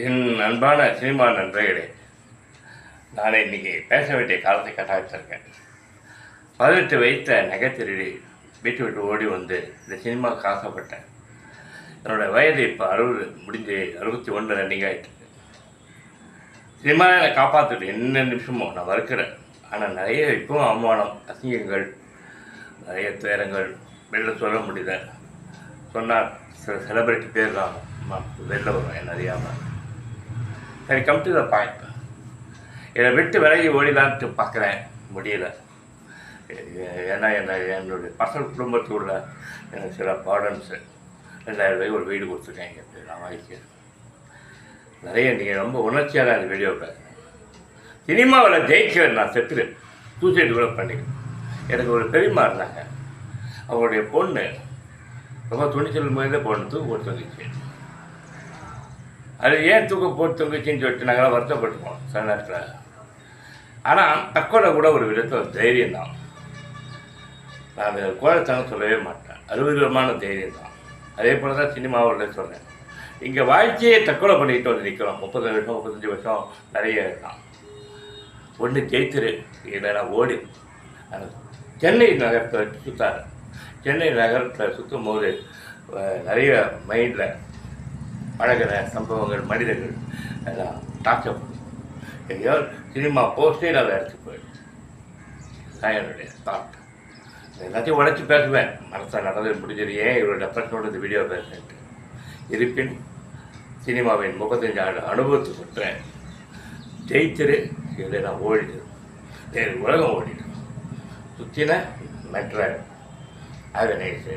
என் அன்பான சினிமா நண்பர்களே நான் இன்னைக்கு பேச வேண்டிய காலத்தை கட்டாயத்திருக்கேன் பதினெட்டு வைத்த நகை திருடி வீட்டு விட்டு ஓடி வந்து இந்த சினிமாவுக்கு ஆசைப்பட்டேன். என்னோட வயது இப்போ அறுபது முடிஞ்சு அறுபத்தி ஒன்று ரன்னிங் ஆகிட்டு சினிமாவை என்னை காப்பாற்றிட்டு என்ன நிமிஷமும் நான் மறுக்கிறேன். ஆனால் நிறைய இப்பவும் அவமானம் அசிங்கங்கள் நிறைய துயரங்கள் வெளில சொல்ல முடியல. சொன்னால் சில செலிபிரிட்டி பேர் தான் வெளில வரும் என்ன அறியாமல் சரி கம் டு த பாயிண்ட் என்னை விட்டு விலகி ஓடிலான்ட்டு பார்க்குறேன். முடியல. ஏன்னா என்ன என்னுடைய பசங்க குடும்பத்தில் உள்ள எனக்கு சில பாடன்ஸு ரெண்டாயிரம் ரூபாய்க்கு ஒரு வீடு கொடுத்துருக்கேன். எங்கள் நான் வாங்கிக்கிறேன். நிறைய நீங்கள் ரொம்ப உணர்ச்சியாக அந்த வீடியோ பேசுகிறேன் சினிமாவில் ஜெயிக்கிறேன் நான் செத்துரு சூசைடு கூட பண்ணிக்கிறேன் எனக்கு ஒரு பெரியம்மா இருந்தாங்க. அவங்களுடைய பொண்ணு ரொம்ப துணிச்சல் முறையில் பொண்ணு தூக்கு கொடுத்து வந்துச்சு. அது ஏன் தூக்க போட்டு தொங்குச்சின்னு சொல்லிட்டு நாங்களாம் வருத்தப்பட்டுப்போம் சில நேரத்தில். ஆனால் தக்கோட கூட ஒரு விதத்தில் ஒரு தைரியம் தான். நான் அந்த கோழத்தனம் சொல்லவே மாட்டேன். அறுபதுமான தைரியம் தான். அதே போல் தான் சினிமாவில் சொல்கிறேன் இங்கே வாழ்க்கையை தற்கொலை பண்ணிக்கிட்டு வந்து நிற்கிறோம் முப்பது வருஷம் முப்பத்தஞ்சு வருஷம் நிறைய இருக்கான் ஒன்று ஜெயித்திரு இல்லைன்னா ஓடி. சென்னை நகரத்தை சுற்றாரு சென்னை நகரத்தில் சுற்றும் போது நிறைய மைண்டில் பழகிற சம்பவங்கள் மனிதர்கள் எல்லாம் டார்ச்சர் எங்கேயோ சினிமா போஸ்டே அதை எடுத்து போயிடும் தான் என்னுடைய தாட் எல்லாத்தையும் உடச்சி பேசுவேன். மனசில் நடந்தது முடிஞ்சது ஏன் இவ்வளோ டெப்ரெஷனோட இந்த வீடியோ பேசுறேன்ட்டு இருப்பின் சினிமாவின் முப்பத்தஞ்சு ஆண்டு அனுபவத்தை சொல்கிறேன் ஜெயிச்சிரு இதில் நான் ஓடிடு வேறு உலகம் ஓடிடு சுற்றின மெட்ராய் அதை நைஸ்